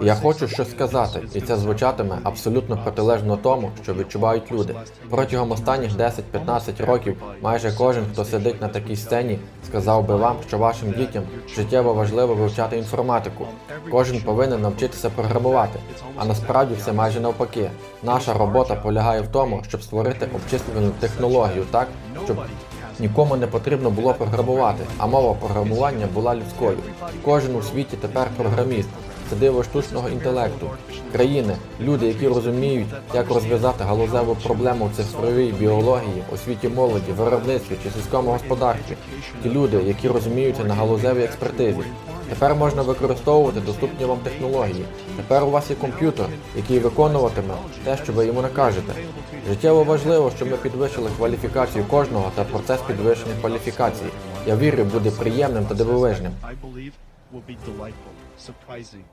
Я хочу щось сказати, і це звучатиме абсолютно протилежно тому, що відчувають люди. Протягом останніх 10-15 років майже кожен, хто сидить на такій сцені, сказав би вам, що вашим дітям життєво важливо вивчати інформатику. Кожен повинен навчитися програмувати. А насправді все майже навпаки. Наша робота полягає в тому, щоб створити обчислювальну технологію так, щоб Нікому не потрібно було програмувати, а мова програмування була людською. Кожен у світі тепер програміст. Це диво штучного інтелекту. Країни, люди, які розуміють, як розв'язати галузеву проблему в цифровій біології, освіті молоді, виробництві чи сільському господарстві. Ті люди, які розуміються на галузевій експертизі. Тепер можна використовувати доступні вам технології. Тепер у вас є комп'ютер, який виконуватиме те, що ви йому накажете. Життєво важливо, щоб ми підвищили кваліфікацію кожного та процес підвищення кваліфікації. Я вірю, буде приємним та дивовижним. Will be delightful, surprising,